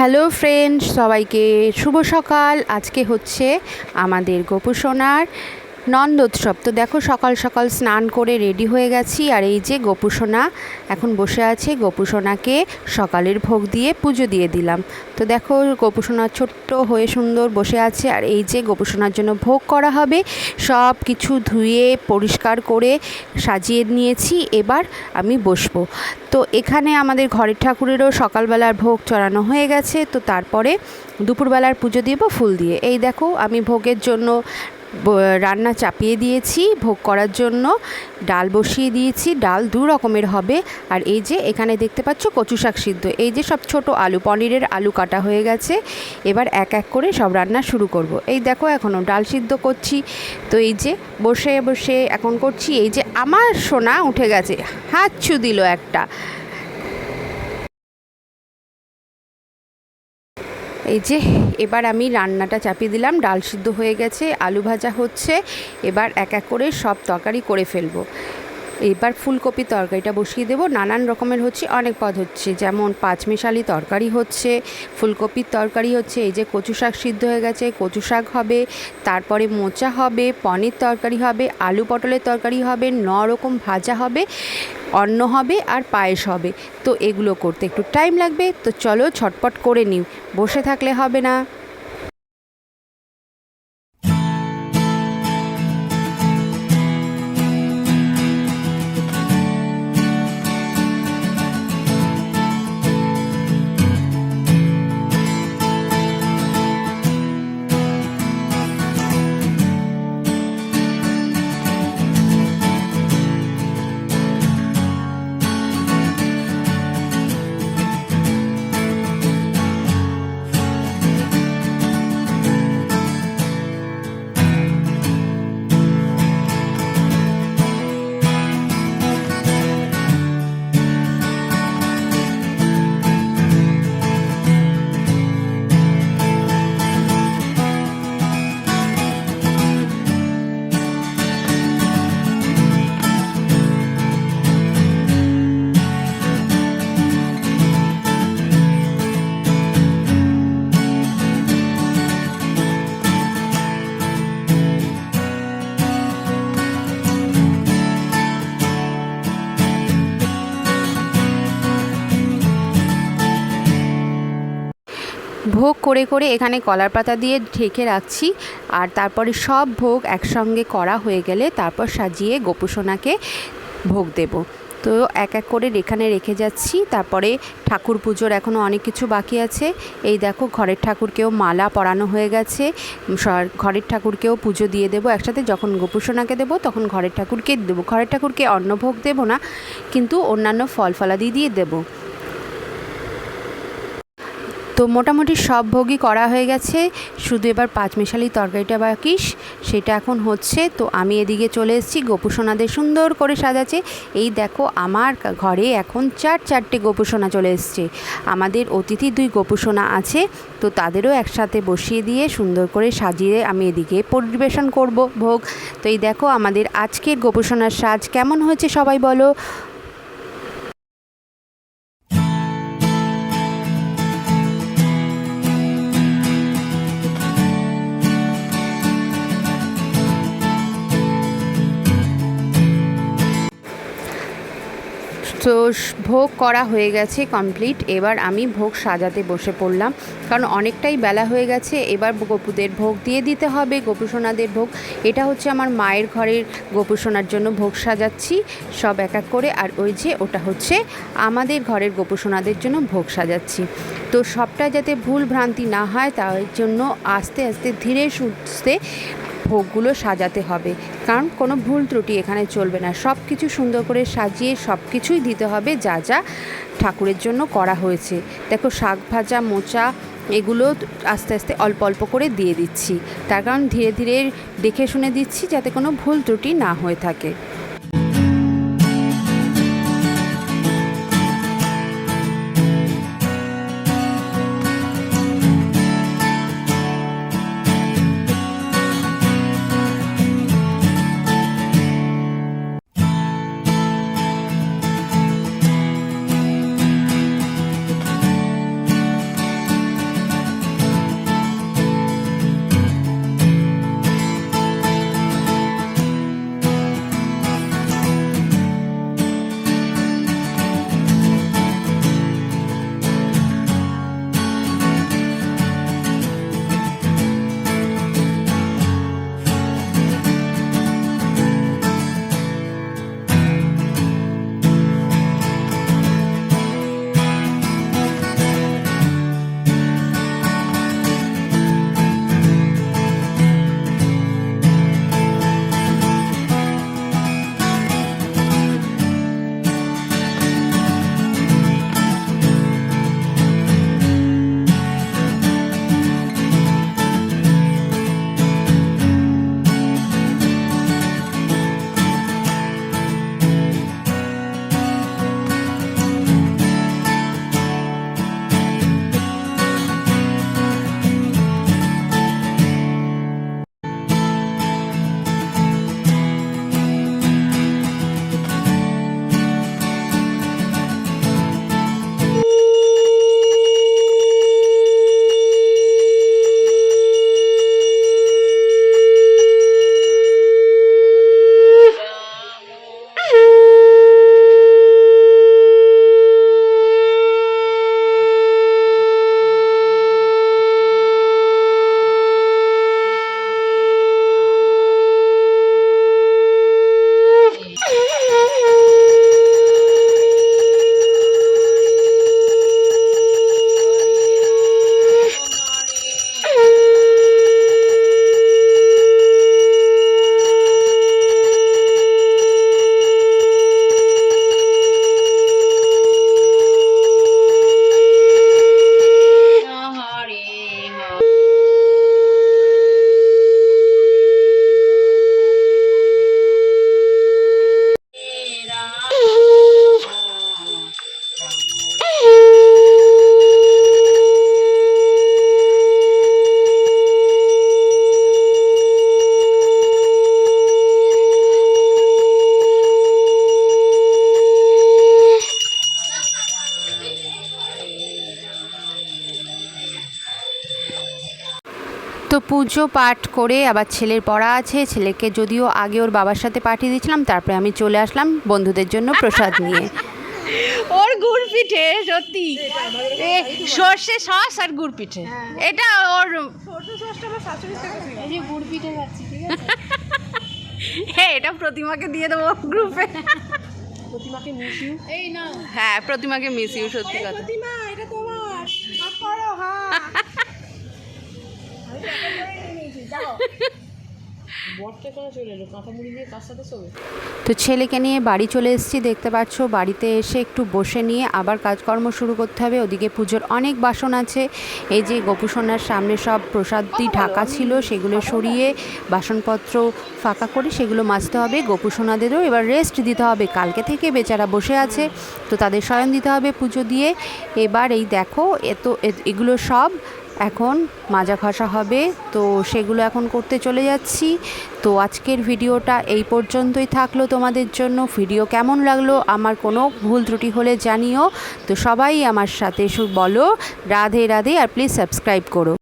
Hello friends সবাইকে শুভ সকাল। আজকে হচ্ছে আমাদের গোপুসোনার নন্দোৎসব। তো দেখো সকাল সকাল স্নান করে রেডি হয়ে গেছি। আর এই যে গোপুসোনা, এখন বসে আছে। গোপুসোনাকে সকালের ভোগ দিয়ে পুজো দিয়ে দিলাম। তো দেখো গোপুসোনা ছোট্ট হয়ে সুন্দর বসে আছে। আর এই যে গোপুসোনার জন্য ভোগ করা হবে, সব কিছু ধুয়ে, পরিষ্কার করে সাজিয়ে নিয়েছি। এবার আমি বসবো। তো এখানে আমাদের ঘরের ঠাকুরেরও সকালবেলার ভোগ চড়ানো হয়ে গেছে। তো তারপরে দুপুরবেলার পুজো দিব ফুল দিয়ে। এই দেখো আমি ভোগের জন্য রান্না চাপিয়ে দিয়েছি, ভোগ করার জন্য। ডাল বসিয়ে দিয়েছি, ডাল দু রকমের হবে। আর এই যে এখানে দেখতে পাচ্ছ কচু শাক সিদ্ধ। এই যে সব ছোট আলু, পনিরের আলু কাটা হয়ে গেছে। এবার এক এক করে সব রান্না শুরু করব। এই দেখো এখনও ডাল সিদ্ধ করছি। তো এই যে বসে বসে এখন করছি। এই যে আমার সোনা উঠে গেছে। হাত ছু দিল একটা। এই যে, এবার আমি রান্নাটা চাপিয়ে দিলাম, ডাল সিদ্ধ হয়ে গেছে, আলু ভাজা হচ্ছে, এবার এক এক করে সব তরকারি করে ফেলব। এবার ফুলকপি তরকারিটা বসিয়ে দেবো। নানান রকমের হচ্ছে, অনেক পদ হচ্ছে। যেমন পাঁচমিশালি তরকারি হচ্ছে, ফুলকপির তরকারি হচ্ছে, এই যে কচু শাক সিদ্ধ হয়ে গেছে, কচু শাক হবে, তারপরে মোচা হবে, পনির তরকারি হবে, আলু পটলের তরকারি হবে, ন রকম ভাজা হবে, অন্ন হবে আর পায়েস হবে। তো এগুলো করতে একটু টাইম লাগবে। তো চলো ছটপট করে নিই। বসে থাকলে হবে না। ভোগ করে করে এখানে কলার পাতা দিয়ে ঢেকে রাখছি। আর তারপরে সব ভোগ একসঙ্গে করা হয়ে গেলে তারপর সাজিয়ে গোপুসোনাকে ভোগ দেব। তো এক এক করে এখানে রেখে যাচ্ছি। তারপরে ঠাকুর পুজোর এখনও অনেক কিছু বাকি আছে। এই দেখো ঘরের ঠাকুরকেও মালা পরানো হয়ে গেছে। ঘরের ঠাকুরকেও পুজো দিয়ে দেবো। একসাথে যখন গোপুসোনাকে দেবো তখন ঘরের ঠাকুরকে দেবো। ঘরের ঠাকুরকে অন্নভোগ দেবো না, কিন্তু অন্যান্য ফল ফলাদি দিয়ে দেবো। তো মোটামুটি সব ভোগই করা হয়ে গেছে। শুধু এবার পাঁচমিশালি তরকারিটা বাকি, সেটা এখন হচ্ছে। তো আমি এদিকে চলে এসেছি, গোপুসোনাদের সুন্দর করে সাজাচ্ছে। এই দেখো, আমার ঘরে এখন চার, চারটে গোপুসোনা চলে এসছে। আমাদের অতিথি দুই গোপুসোনা আছে, তো তাদেরও একসাথে বসিয়ে দিয়ে সুন্দর করে সাজিয়ে আমি এদিকে পরিবেশন করব ভোগ। তো এই দেখো, আমাদের আজকের গোপুসোনার সাজ কেমন হয়েছে সবাই বলো। তো ভোগ করা হয়ে গেছে কমপ্লিট এবার আমি ভোগ সাজাতে বসে পড়লাম। কারণ অনেকটাই বেলা হয়ে গেছে, এবার গোপুদের ভোগ দিয়ে দিতে হবে, গোপুসোনাদের ভোগ। এটা হচ্ছে আমার মায়ের ঘরের গোপুসোনার জন্য ভোগ সাজাচ্ছি, সব এক এক করে। আর ওই যে ওটা হচ্ছে আমাদের ঘরের গোপুসোনাদের জন্য ভোগ সাজাচ্ছি। তো সবটা যাতে ভুল ভ্রান্তি না হয়, তার জন্য আস্তে আস্তে, ধীরে সুস্থে ভোগগুলো সাজাতে হবে। কারণ কোনো ভুল ত্রুটি এখানে চলবে না। সব কিছু সুন্দর করে সাজিয়ে সব কিছুই দিতে হবে যা যা ঠাকুরের জন্য করা হয়েছে। দেখো, শাক ভাজা, মোচা, এগুলো আস্তে আস্তে অল্প অল্প করে দিয়ে দিচ্ছি। তার কারণ ধীরে ধীরে দেখে শুনে দিচ্ছি যাতে কোনো ভুল ত্রুটি না হয়ে থাকে। পুজো পাঠ করে আবার ছেলের পড়া আছে ছেলেকে যদিও আগে ওর বাবার সাথে পাঠিয়ে দিয়েছিলাম তারপরে আমি চলে আসলাম বন্ধুদের জন্য প্রসাদ নিয়ে। ওর গুড় পিঠে সত্যি। এ, সর্ষে সস আর গুড় পিঠে এটা ওর হ্যাঁ এটা প্রতিমাকে দিয়ে দেবো গ্রুপে। হ্যাঁ প্রতিমাকে মিস ইউ সত্যি কথা। তো ছেলেকে নিয়ে বাড়ি চলে এসেছি, দেখতে পাচ্ছ, বাড়িতে এসে একটু বসে নিয়ে আবার কাজকর্ম শুরু করতে হবে। ওদিকে পুজোর অনেক বাসন আছে, এই যে গোপুসোনার সামনে সব প্রসাদি ঢাকা ছিল, সেগুলো সরিয়ে বাসনপত্র ফাঁকা করে সেগুলো মাজতে হবে। গোপুসোনাদেরও এবার রেস্ট দিতে হবে, কালকে থেকে বেচারা বসে আছে, তো তাদের শয়ন দিতে হবে পুজো দিয়ে। এবার এই দেখো এত এগুলো সব এখন মাজা ঘষা হবে। তো সেগুলো এখন করতে চলে যাচ্ছি। তো আজকের ভিডিওটা এই পর্যন্তই থাকল তোমাদের জন্য। ভিডিও কেমন লাগল আমার কোনো ভুল ত্রুটি হলে জানিও। তো সবাই আমার সাথে বলো। রাধে রাধে, আর প্লিজ সাবস্ক্রাইব করো।